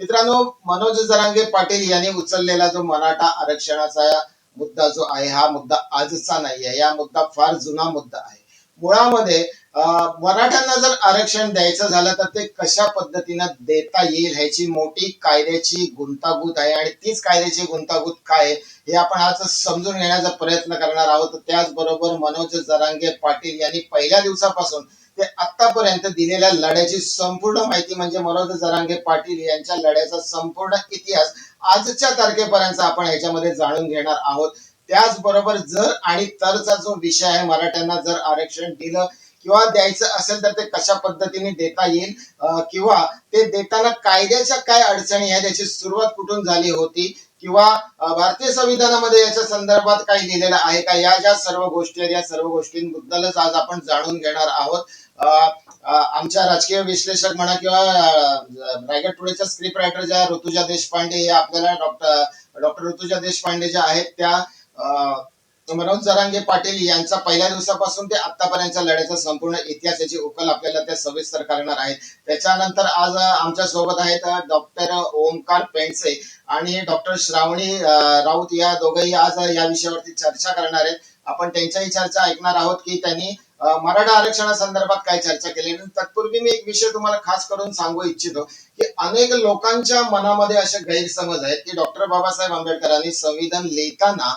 मित्रांनो मनोज जरांगे पाटील यांनी उचललेला जो मराठा आरक्षणाचा मुद्दा जो आहे हा मुद्दा आजचा नाही आहे. या मुद्दा फार जुना मुद्दा आहे. मुळामध्ये मराठ्यांना जर आरक्षण द्यायचं झालं तर ते कशा पद्धतीनं देता येईल? ह्याची मोठी कायद्याची गुंतागुंत आहे. आणि तीच कायद्याची गुंतागुंत काय हे आपण आज समजून घेण्याचा प्रयत्न करणार आहोत. त्याचबरोबर मनोज जरांगे पाटील यांनी पहिल्या दिवसापासून ते आतापर्यंत दिलेल्या लढ्याची संपूर्ण माहिती म्हणजे मनोज जरांगे पाटील यांच्या लढ्याचा संपूर्ण इतिहास आजच्या तारखेपर्यंत आपण याच्यामध्ये जाणून घेणार आहोत. त्याचबरोबर जर आणि तरचा जो विषय आहे मराठ्यांना जर आरक्षण दिलं किंवा द्यायचं असेल तर ते कशा पद्धतीने देता येईल किंवा ते देताना कायद्याच्या काय अडचणी आहेत याची सुरुवात कुठून झाली होती किंवा भारतीय संविधानामध्ये याच्या संदर्भात काही लिहिलेलं आहे का? या ज्या सर्व गोष्टी आहेत या सर्व गोष्टींबद्दलच आज आपण जाणून घेणार आहोत. आमच्या राजकीय विश्लेषक म्हणा किंवा रायगड टुडेच्या स्क्रिप्ट रायटर ज्या ऋतुजा देशपांडे या आपल्याला डॉक्टर डॉक्टर ऋतुजा देशपांडे ज्या आहेत त्या मनोज जरांगे पाटील यांचा पहिल्या दिवसापासून ते आतापर्यंतच्या लढ्याचा संपूर्ण इतिहास याची उकल आपल्याला त्या सविस्तर करणार आहेत. त्याच्यानंतर आज आमच्यासोबत आहेत डॉक्टर ओमकार पेंडसे आणि डॉक्टर श्रावणी राऊत या दोघंही आज या विषयावरती चर्चा करणार आहेत. आपण त्यांच्याही चर्चा ऐकणार आहोत की त्यांनी मराठा आरक्षणासंदर्भात काय चर्चा केली आणि तत्पूर्वी मी एक विषय तुम्हाला खास करून सांगू इच्छितो की अनेक लोकांच्या मनामध्ये असे गैरसमज आहेत की डॉक्टर बाबासाहेब आंबेडकरांनी संविधान लिहिताना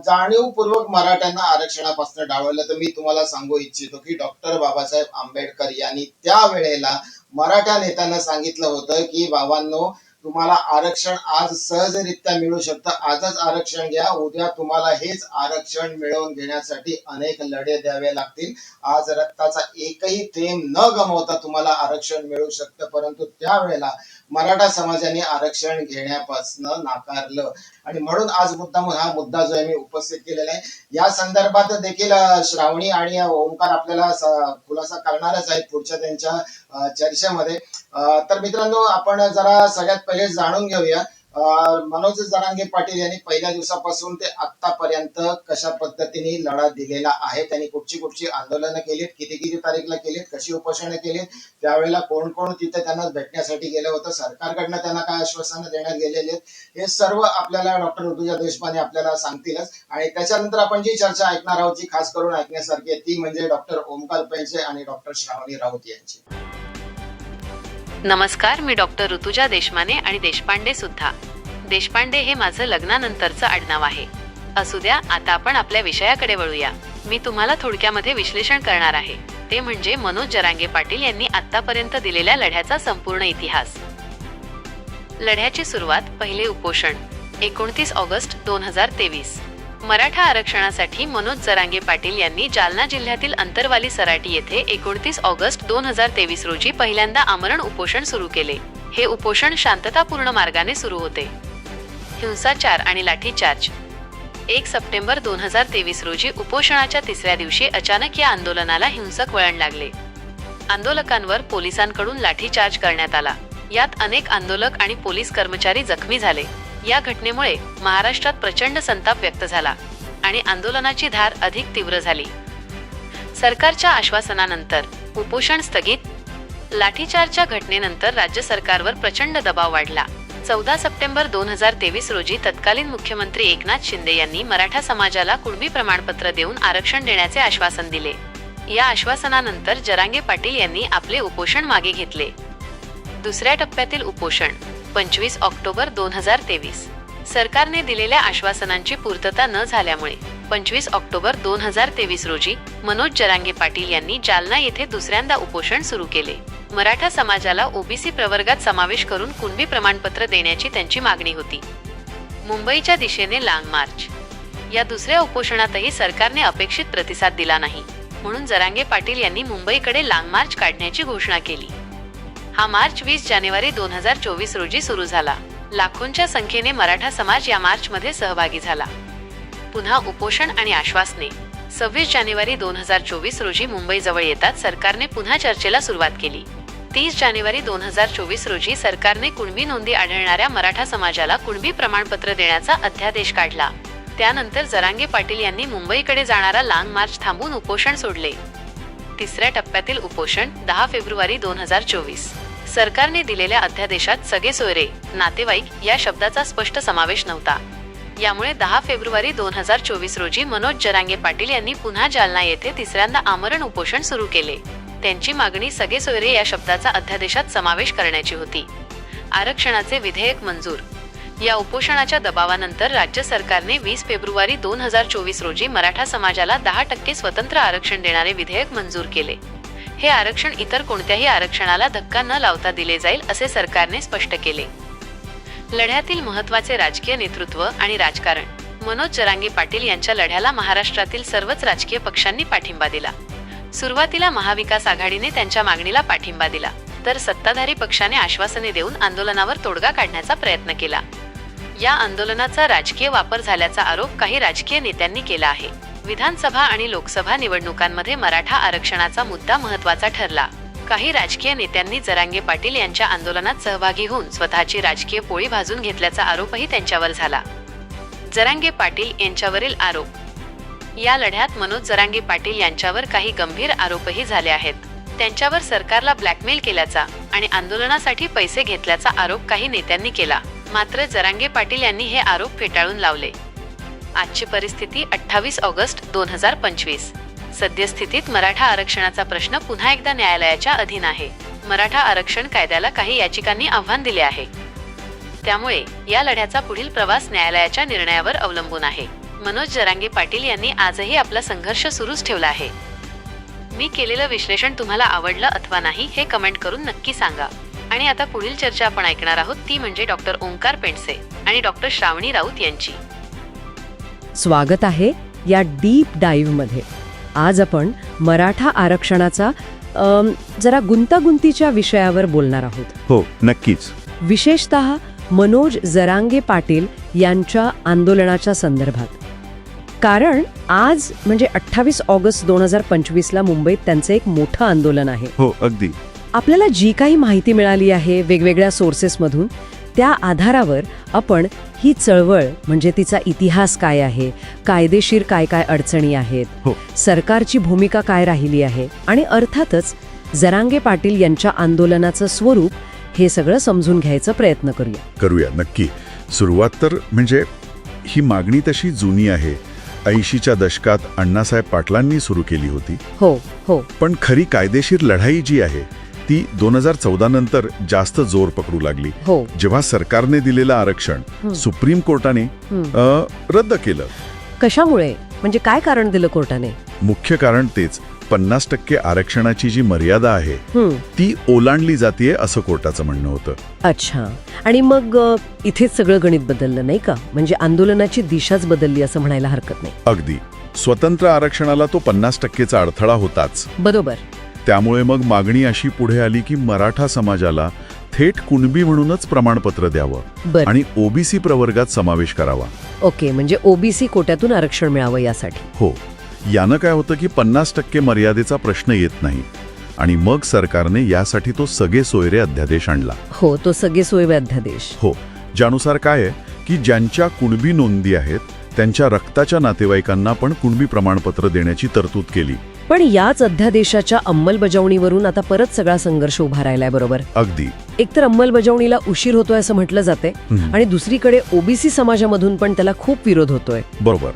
जाणीवपूर्वक मराठ्यांना आरक्षणापासून डावलं तर मी तुम्हाला सांगू इच्छितो की डॉक्टर बाबासाहेब आंबेडकर यांनी त्या वेळेला मराठा नेत्यांना सांगितलं होतं की बाबांनो तुम्हाला आरक्षण आज सहजरित्या मिळू शकतं. आजच आरक्षण घ्या. उद्या तुम्हाला हेच आरक्षण मिळवून घेण्यासाठी अनेक लढे द्यावे लागतील. आज रक्ताचा एकही थेंब न गमावता तुम्हाला आरक्षण मिळू शकतं. परंतु त्यावेळेला मराठा समाजाने आरक्षण घेण्यापासून नाकारलं. आणि म्हणून आज मुद्दा हा मुद्दा जो आहे मी उपस्थित केलेला आहे. या संदर्भात देखील श्रावणी आणि ओंकार आपल्याला खुलासा करणारच आहेत पुढच्या त्यांच्या चर्चेमध्ये. तर मित्रांनो आपण जरा सगळ्यात पहिले जाणून घेऊया. मनोज जरांगे पाटील यांनी पहिल्या दिवसापासून ते आतापर्यंत कशा पद्धतीने लढा दिलेला आहे त्यांनी कुठची कुठची आंदोलनं केलीत किती किती तारीखला केलीत कशी उपोषणं केलीत त्यावेळेला कोण कोण तिथे त्यांना भेटण्यासाठी गेलं होतं सरकारकडनं त्यांना काय आश्वासनं देण्यात गेलेली आहेत हे सर्व आपल्याला डॉक्टर ऋतुजा देशपांडे आपल्याला सांगतीलच. आणि त्याच्यानंतर आपण जी चर्चा ऐकणार आहोत जी खास करून ऐकण्यासारखी आहे ती म्हणजे डॉक्टर ओमकार पेंचे आणि डॉक्टर श्रावणी राऊत यांची. नमस्कार मी डॉक्टर ऋतुजा देशमाने आणि देशपांडे सुद्धा. देशपांडे हे माझं लग्नानंतरचं आडनाव आहे. असू द्या आता आपण आपल्या विषयाकडे वळूया. मी तुम्हाला थोडक्यामध्ये विश्लेषण करणार आहे. ते म्हणजे मनोज जरांगे पाटील यांनी आतापर्यंत दिलेल्या लढ्याचा संपूर्ण इतिहास. लढ्याची सुरुवात पहिले उपोषण एकोणतीस ऑगस्ट दोन हजार तेवीस. मराठा आरक्षणासाठी मनोज जरांगे पाटील यांनी जालना जिल्ह्यातील अंतरवाली सराटी येथे एकोणतीस ऑगस्ट दोन हजार तेवीस रोजी पहिल्यांदा आमरण उपोषण सुरू केले. हे उपोषण शांततापूर्ण मार्गाने सुरू होते. हिंसाचार आणि लाठीचार्ज. एक सप्टेंबर दोन हजार तेवीस रोजी उपोषणाच्या तिसऱ्या दिवशी अचानक या आंदोलनाला हिंसक वळण लागले. आंदोलकांवर पोलिसांकडून लाठीचार्ज करण्यात आला. यात अनेक आंदोलक आणि पोलीस कर्मचारी जखमी झाले. या घटनेमुळे महाराष्ट्रात प्रचंड संताप व्यक्त झाला आणि आंदोलनाची धार अधिक तीव्र झाली. सरकारच्या आश्वासनानंतर उपोषण स्थगित लाठीचारच्या घटनेनंतर राज्य सरकारवर प्रचंड दबाव वाढला. चौदा सप्टेंबर दोन हजार तेवीस रोजी तत्कालीन मुख्यमंत्री एकनाथ शिंदे यांनी मराठा समाजाला कुणबी प्रमाणपत्र देऊन आरक्षण देण्याचे आश्वासन दिले. या आश्वासनानंतर जरांगे पाटील यांनी आपले उपोषण मागे घेतले. दुसऱ्या टप्प्यातील उपोषण पंचवीस ऑक्टोबर दोन हजार तेवीस. सरकारने दिलेल्या आश्वासनांची पूर्तता न झाल्यामुळे पंचवीस ऑक्टोबर दोन हजार तेवीस रोजी मनोज जरांगे पाटील यांनी जालना येथे दुसऱ्यांदा उपोषण सुरू केले. मराठा समाजाला ओबीसी प्रवर्गात समावेश करून कुणबी प्रमाणपत्र देण्याची त्यांची मागणी होती. मुंबईच्या दिशेने लांग मार्च. या दुसऱ्या उपोषणातही सरकारने अपेक्षित प्रतिसाद दिला नाही म्हणून जरांगे पाटील यांनी मुंबईकडे लांग मार्च काढण्याची घोषणा केली. हा मार्च वीस जानेवारी दोन हजार चोवीस रोजी सुरू झाला. लाखोंच्या संख्येने मराठा समाज या मार्चमध्ये सहभागी झाला. पुन्हा उपोषण आणि आश्वासने. सव्वीस जानेवारी दोन हजार चोवीस रोजी मुंबईजवळ येतात सरकारने पुन्हा चर्चेला सुरुवात केली. तीस जानेवारी दोन हजार चोवीस रोजी सरकारने कुणबी नोंदी आढळणाऱ्या मराठा समाजाला कुणबी प्रमाणपत्र देण्याचा अध्यादेश काढला. त्यानंतर जरांगे पाटील यांनी मुंबईकडे जाणारा लांग मार्च थांबून उपोषण सोडले. तिसऱ्या टप्प्यातील उपोषण दहा फेब्रुवारी दोन हजार चोवीस. सरकारने दिलेल्या अध्यादेशात सगळे सोयरे नातेवाईक या शब्दाचा स्पष्ट समावेश नव्हता. यामुळे दहा फेब्रुवारी दोन हजार चोवीस रोजी मनोज जरांगे पाटील यांनी पुन्हा जालना येथे तिसऱ्यांदा आमरण उपोषण सुरू केले. त्यांची मागणी सगळे सोयरे या शब्दाचा अध्यादेशात समावेश करण्याची होती. आरक्षणाचे विधेयक मंजूर या उपोषणाच्या दबावानंतर राज्य सरकारने वीस फेब्रुवारी दोन हजार चोवीस रोजी मराठा समाजाला दहा टक्के स्वतंत्र आरक्षण देणारे विधेयक मंजूर केले. हे आरक्षण इतर कोणत्याही आरक्षणाला धक्का न लावता दिले जाईल असे सरकारने स्पष्ट केले. लढ्यातील महत्त्वाचे राजकीय नेतृत्व आणि राजकारण. मनोज जरांगी पाटील यांच्या लढ्याला महाराष्ट्रातील सर्वच राजकीय पक्षांनी पाठिंबा दिला. सुरुवातीला महाविकास आघाडीने त्यांच्या मागणीला पाठिंबा दिला तर सत्ताधारी पक्षाने आश्वासने देऊन आंदोलनावर तोडगा काढण्याचा प्रयत्न केला. या आंदोलनाचा राजकीय वापर झाल्याचा आरोप काही राजकीय नेत्यांनी केला आहे. विधानसभा आणि लोकसभा निवडणुकांमध्ये मराठा आरक्षणाचा मुद्दा महत्त्वाचा ठरला. काही राजकीय नेत्यांनी जरांगे पाटील यांच्या आंदोलनात सहभागी होऊन स्वतःची राजकीय पोळी भाजून घेतल्याचा आरोपही त्यांच्यावर झाला. जरांगे पाटील यांच्यावरील आरोप. या लढ्यात मनोज जरांगे पाटील यांच्यावर काही गंभीर आरोपही झाले आहेत. त्यांच्यावर सरकारला ब्लॅकमेल केल्याचा आणि आंदोलनासाठी पैसे घेतल्याचा आरोप काही नेत्यांनी केला. मात्र जरांगे पाटील यांनी हे आरोप फेटाळून लावले. आजची परिस्थिती अठ्ठावीस ऑगस्ट दोन हजार पंचवीस. सद्यस्थितीत मराठा आरक्षणाचा प्रश्न पुन्हा एकदा न्यायालयाच्या अधीन आहे. मराठा आरक्षण कायद्याला काही याचिकांनी आव्हान दिले आहे. त्यामुळे या लढ्याचा पुढील प्रवास न्यायालयाच्या निर्णयावर अवलंबून आहे. मनोज जरांगे पाटील यांनी आजही आपला संघर्ष सुरूच ठेवला आहे. मी केलेलं विश्लेषण तुम्हाला आवडलं अथवा नाही हे कमेंट करून नक्की सांगा. आणि आता पुढील चर्चा आपण ऐकणार आहोत ती म्हणजे डॉक्टर ओंकार पेंडसे आणि डॉक्टर श्रावणी राऊत यांची. स्वागत आहे या डीप डाईव्हमध्ये आज आपण मराठा आरक्षणाचा जरा गुंतागुंतीच्या विषयावर बोलणार आहोत. हो नक्कीच. विशेषत मनोज जरांगे पाटील यांच्या आंदोलनाच्या संदर्भात. कारण आज म्हणजे अठ्ठावीस ऑगस्ट दोन हजार पंचवीसला मुंबईत त्यांचं एक मोठं आंदोलन आहे. हो अगदी. आपल्याला जी काही माहिती मिळाली आहे वेगवेगळ्या सोर्सेसमधून त्या आधारावर आपण ही चळवळ म्हणजे तिचा इतिहास काय आहे कायदेशीर काय काय अडचणी आहेत हो. सरकारची भूमिका काय राहिली आहे आणि अर्थातच जरांगे पाटील यांच्या आंदोलनाचं स्वरूप हे सगळं समजून घ्यायचा प्रयत्न करूया. करूया नक्की. सुरुवात तर म्हणजे ही मागणी तशी जुनी आहे. ऐंशीच्या दशकात अण्णासाहेब पाटलांनी सुरू केली होती. हो हो. पण खरी कायदेशीर लढाई जी आहे ती दोन हजार चौदा नंतर जास्त जोर पकडू लागली. हो. जेव्हा सरकारने दिलेलं आरक्षण. सुप्रीम कोर्टाने. अ, रद्द केलं. कशामुळे? म्हणजे काय कारण दिलं कोर्टाने? मुख्य कारण तेच पन्नास टक्के आरक्षणाची जी मर्यादा आहे हं, ती ओलांडली जातीये असं कोर्टाचं म्हणणं होतं. अच्छा. आणि मग अ, इथेच सगळं गणित बदललं नाही का? म्हणजे आंदोलनाची दिशाच बदलली असं म्हणायला हरकत नाही. अगदी. स्वतंत्र आरक्षणाला तो पन्नास टक्केचा अडथळा होताच. बरोबर. त्यामुळे मग मागणी अशी पुढे आली की मराठा समाजाला थेट कुणबी म्हणूनच प्रमाणपत्र द्यावं आणि ओबीसी प्रवर्गात समावेश करावा. ओके म्हणजे ओबीसी कोट्यातून आरक्षण मिळावं यासाठी. हो. यानं काय होतं की पन्नास टक्के मर्यादेचा प्रश्न येत नाही आणि मग सरकारने यासाठी तो सगळे सोयरे अध्यादेश आणला. हो तो सगळे सोयवे अध्यादेश. हो. ज्यानुसार काय आहे की ज्यांच्या कुणबी नोंदी आहेत त्यांच्या रक्ताच्या नातेवाईकांना पण कुणबी प्रमाणपत्र देण्याची तरतूद केली. पण याच अध्यादेशाच्या अंमलबजावणीवरून आता परत सगळा संघर्ष उभा राहिलाय बरोबर? अगदी. एकतर अंमलबजावणीला उशीर होतोय असं म्हटलं जाते. आणि दुसरीकडे ओबीसी समाजामधून पण त्याला खूप विरोध होतोय. बरोबर.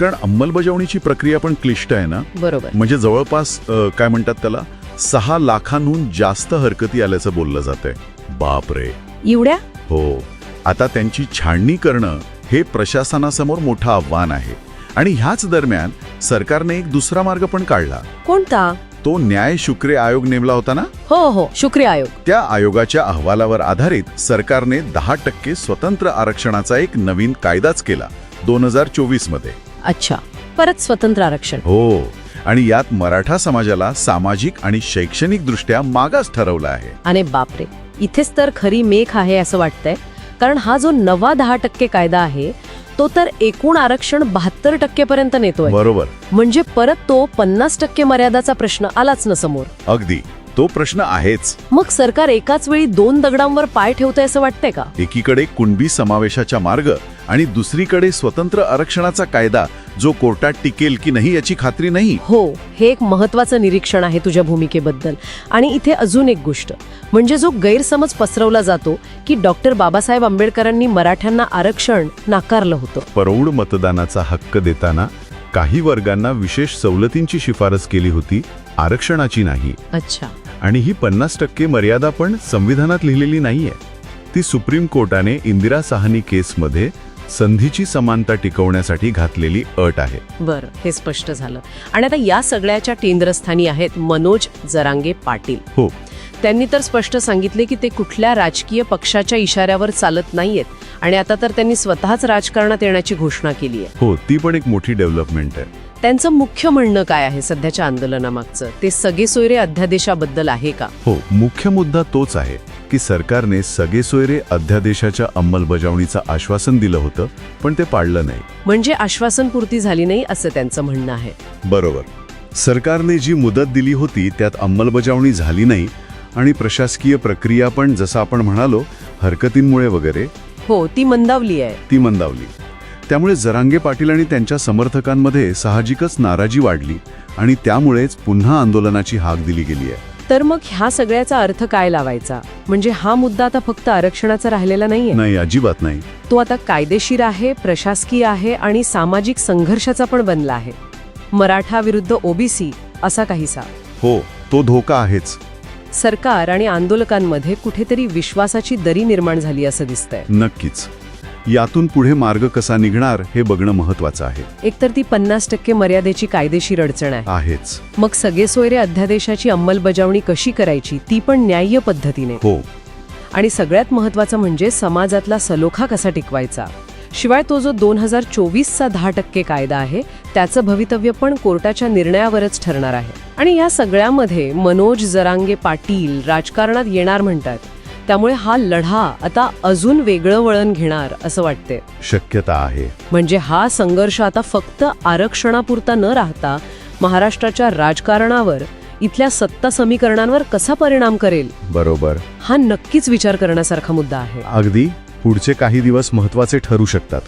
कारण अंमलबजावणीची प्रक्रिया पण क्लिष्ट आहे ना? बरोबर. म्हणजे जवळपास काय म्हणतात त्याला? सहा लाखांहून जास्त हरकती आल्याचं बोललं जातंय. बाप रे एवढ्या? हो. आता त्यांची छाननी करणं हे प्रशासनासमोर मोठं आव्हान आहे. आणि ह्याच दरम्यान सरकारने एक दुसरा मार्ग पण काढला. कोणता? तो न्याय शुक्रे आयोग नेमला होता ना? हो हो शुक्रिया आयोग. त्या आयोगाच्या अहवालावर आधारित सरकारने दहा टक्के स्वतंत्र आरक्षणाचा एक नवीन कायदाच केला दोन हजार चोवीसमध्ये अच्छा परत स्वतंत्र आरक्षण. हो आणि यात मराठा समाजाला सामाजिक आणि शैक्षणिक दृष्ट्या मागास ठरवलं आहे. आणि बापरे इथेच तर खरी मेख आहे असं वाटतंय कारण हा जो नवा दहा टक्के कायदा आहे तो तर एकूण आरक्षण बहात्तर टक्केपर्यंत नेतोय. बरोबर. म्हणजे परत तो पन्नास टक्के मर्यादाचा प्रश्न आलाच ना समोर. अगदी. तो प्रश्न आहेच. मग सरकार एकाच वेळी दोन दगडांवर पाय ठेवतंय असं वाटतंय का? एकीकडे कुणबी समावेशाचा मार्ग आणि दुसरीकडे स्वतंत्र आरक्षणाचा कायदा जो कोर्टात टिकेल की नाही याची खात्री नाही? हो हे एक महत्वाचं निरीक्षण आहे तुझ्या भूमिकेबद्दल. आणि इथे अजून एक गोष्ट म्हणजे जो गैरसमज पसरवला जातो की डॉक्टर बाबासाहेब आंबेडकरांनी मराठ्यांना आरक्षण नाकारलं होतं. प्रौढ मतदानाचा हक्क देताना काही वर्गांना विशेष सवलतींची शिफारस केली होती आरक्षणाची नाही. अच्छा. आणि ही पन्नास टक्के मर्यादा पण संविधानात लिहिलेली नाहीये. ती सुप्रीम कोर्टाने इंदिरा साहनी केसमध्ये संधीची समानता टिकवण्यासाठी घातलेली अट आहे. बरं हे स्पष्ट झालं. आणि आता या सगळ्याच्या केंद्रस्थानी आहेत मनोज जरांगे पाटील. हो. त्यांनी तर स्पष्ट सांगितले की ते कुठल्या राजकीय पक्षाच्या इशाऱ्यावर चालत नाहीयेत. आणि आता तर त्यांनी स्वतःच राजकारणात येण्याची घोषणा केली आहे हो ती पण एक मोठी डेव्हलपमेंट आहे. त्यांचं मुख्य म्हणणं काय आहे सध्याच्या आंदोलनामागचं? ते सगळे सोयरे अध्यादेशाबद्दल आहे का? हो मुख्य मुद्दा तोच आहे की सरकारने सगळे सोयरे अध्यादेशाच्या अंमलबजावणीचं आश्वासन दिलं होतं पण ते पाळलं नाही. म्हणजे आश्वासनपूर्ती झाली नाही असं त्यांचं म्हणणं आहे. बरोबर. सरकारने जी मुदत दिली होती त्यात अंमलबजावणी झाली नाही आणि प्रशासकीय प्रक्रिया पण जसं आपण म्हणालो हरकतींमुळे वगैरे. हो ती मंदावली आहे. ती मंदावली. त्यामुळे जरांगे पाटील आणि त्यांच्या समर्थकांमध्ये साहजिकच नाराजी वाढली आणि त्यामुळेच पुन्हा आंदोलनाची हाक दिली गेली आहे. तर मग ह्या सगळ्याचा अर्थ काय लावायचा? म्हणजे हा मुद्दा आता फक्त आरक्षणाचा राहिलेला नाहीये? नाही अजिबात नाही. तो आता कायदेशीर आहे प्रशासकीय आहे आणि सामाजिक संघर्षाचा पण बनला आहे. मराठा विरुद्ध ओबीसी असा काहीसा. हो तो धोका आहेच. सरकार आणि आंदोलकांमध्ये कुठेतरी विश्वासाची दरी निर्माण झाली असं दिसतंय. नक्कीच. यातून पुढे मार्ग कसा निघणार हे बघणं महत्वाचं आहे. एकतर ती पन्नास टक्के मर्यादेची कायदेशीर अडचण आहे. आहेच. मग सगळे सोयरे अध्यादेशाची अंमलबजावणी कशी करायची ती पण न्याय्य पद्धतीने. हो. आणि सगळ्यात महत्वाचं म्हणजे समाजातला सलोखा कसा टिकवायचा? शिवाय तो जो दोन हजार चोवीसचा दहा टक्के कायदा आहे त्याचं भवितव्य पण कोर्टाच्या निर्णयावरच ठरणार आहे. आणि या सगळ्यामध्ये मनोज जरांगे पाटील राजकारणात येणार म्हणतात. त्यामुळे हा लढा आता अजून वेगळं वळण घेणार असं वाटते शक्यता आहे. म्हणजे हा संघर्ष आता फक्त आरक्षणापुरता न राहता महाराष्ट्राच्या राजकारणावर इथल्या सत्ता समीकरणांवर कसा परिणाम करेल? बरोबर. हा नक्कीच विचार करण्यासारखा मुद्दा आहे. अगदी. पुढचे काही दिवस महत्त्वाचे ठरू शकतात.